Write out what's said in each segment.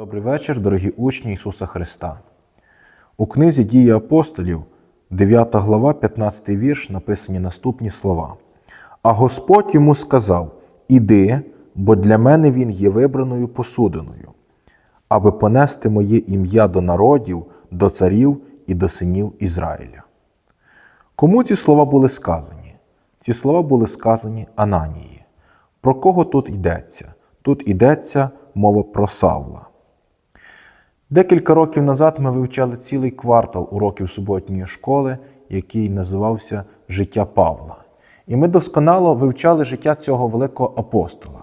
Добрий вечір, дорогі учні Ісуса Христа. У книзі Дії апостолів, 9 глава, 15 вірш, написані наступні слова. А Господь йому сказав: Іди, бо для мене він є вибраною посудиною, аби понести моє ім'я до народів, до царів і до синів Ізраїля. Кому ці слова були сказані? Ці слова були сказані Ананії. Про кого тут йдеться? Тут йдеться мова про Савла. Декілька років назад ми вивчали цілий квартал уроків суботньої школи, який називався Життя Павла. І ми досконало вивчали життя цього великого апостола.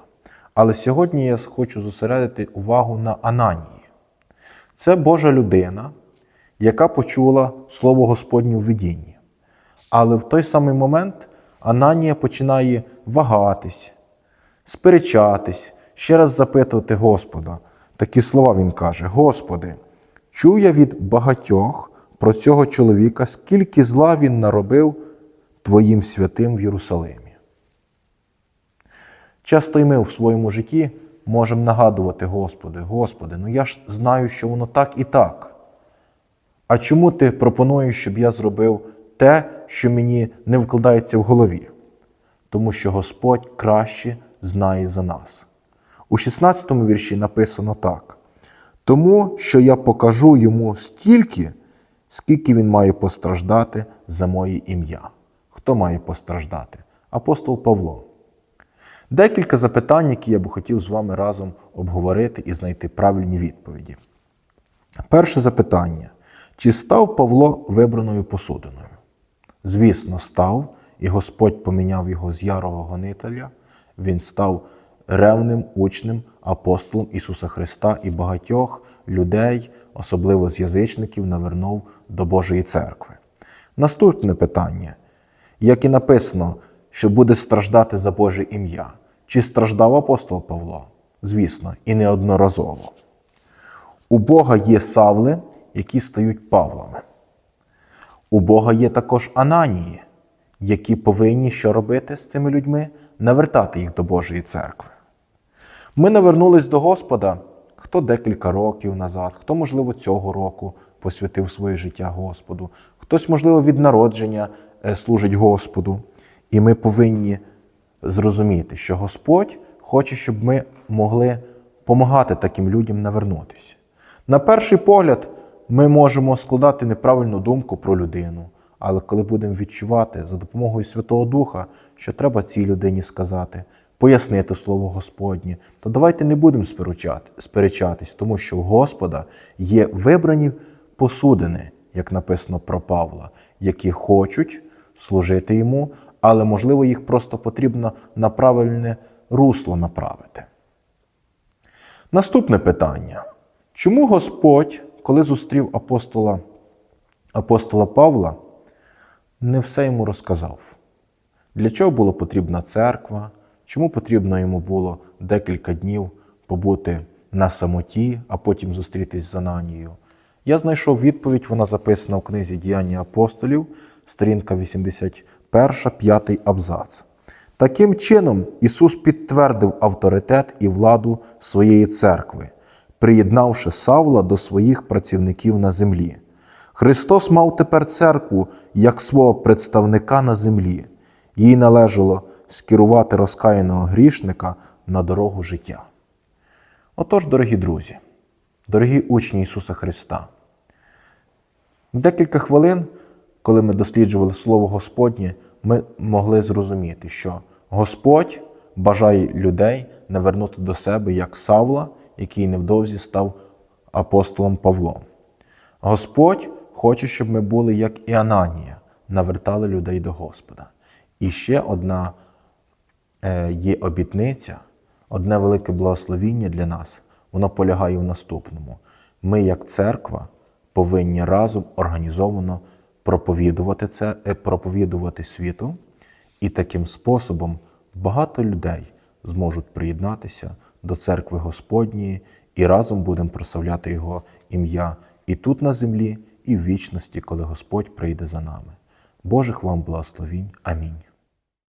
Але сьогодні я хочу зосередити увагу на Ананії. Це Божа людина, яка почула Слово Господнє у видінні. Але в той самий момент Ананія починає вагатись, сперечатись, ще раз запитувати Господа. Такі слова він каже: Господи, чув я від багатьох про цього чоловіка, скільки зла він наробив Твоїм святим в Єрусалимі. Часто й ми в своєму житті можемо нагадувати Господи, Господи, ну я ж знаю, що воно так і так. А чому ти пропонуєш, щоб я зробив те, що мені не вкладається в голові? Тому що Господь краще знає за нас. У 16 му вірші написано так: тому що я покажу йому стільки, скільки він має постраждати за моє ім'я. Хто має постраждати? Апостол Павло. Декілька запитань, які я би хотів з вами разом обговорити і знайти правильні відповіді. Перше запитання: чи став Павло вибраною посудиною? Звісно, став, і Господь поміняв його з ярого гонителя. Він став ревним учнем, апостолом Ісуса Христа і багатьох людей, особливо з язичників, навернув до Божої церкви. Наступне питання: як і написано, що буде страждати за Боже ім'я. Чи страждав апостол Павло? Звісно, і неодноразово. У Бога є савли, які стають Павлами. У Бога є також Ананії, які повинні що робити з цими людьми? Навертати їх до Божої церкви. Ми навернулись до Господа хто декілька років назад, хто, можливо, цього року посвятив своє життя Господу, хтось, можливо, від народження е, служить Господу. І ми повинні зрозуміти, що Господь хоче, щоб ми могли допомагати таким людям навернутися. На перший погляд, ми можемо складати неправильну думку про людину, але коли будемо відчувати за допомогою Святого Духа, що треба цій людині сказати, пояснити Слово Господнє, то давайте не будемо сперечатись, тому що у Господа є вибрані посудини, як написано про Павла, які хочуть служити йому, але, можливо, їх просто потрібно на правильне русло направити. Наступне питання. Чому Господь, коли зустрів апостола, апостола Павла, не все йому розказав? Для чого була потрібна церква? Чому потрібно йому було декілька днів побути на самоті, а потім зустрітись з Ананією? Я знайшов відповідь, вона записана в книзі Діяння апостолів, сторінка 81, 5 абзац. Таким чином, Ісус підтвердив авторитет і владу своєї церкви, приєднавши Савла до своїх працівників на землі. Христос мав тепер церкву як свого представника на землі. Їй належало скерувати розкаяного грішника на дорогу життя. Отож, дорогі друзі, дорогі учні Ісуса Христа, декілька хвилин, коли ми досліджували Слово Господнє, ми могли зрозуміти, що Господь бажає людей навернути до себе як Савла, який невдовзі став апостолом Павлом. Господь хоче, щоб ми були як і Ананія, навертали людей до Господа. І ще одна є обітниця, одне велике благословіння для нас, воно полягає в наступному. Ми, як церква, повинні разом організовано проповідувати це, е, проповідувати світу, і таким способом багато людей зможуть приєднатися до церкви Господньої і разом будемо прославляти Його ім'я і тут на землі, і в вічності, коли Господь прийде за нами. Божих вам благословінь. Амінь.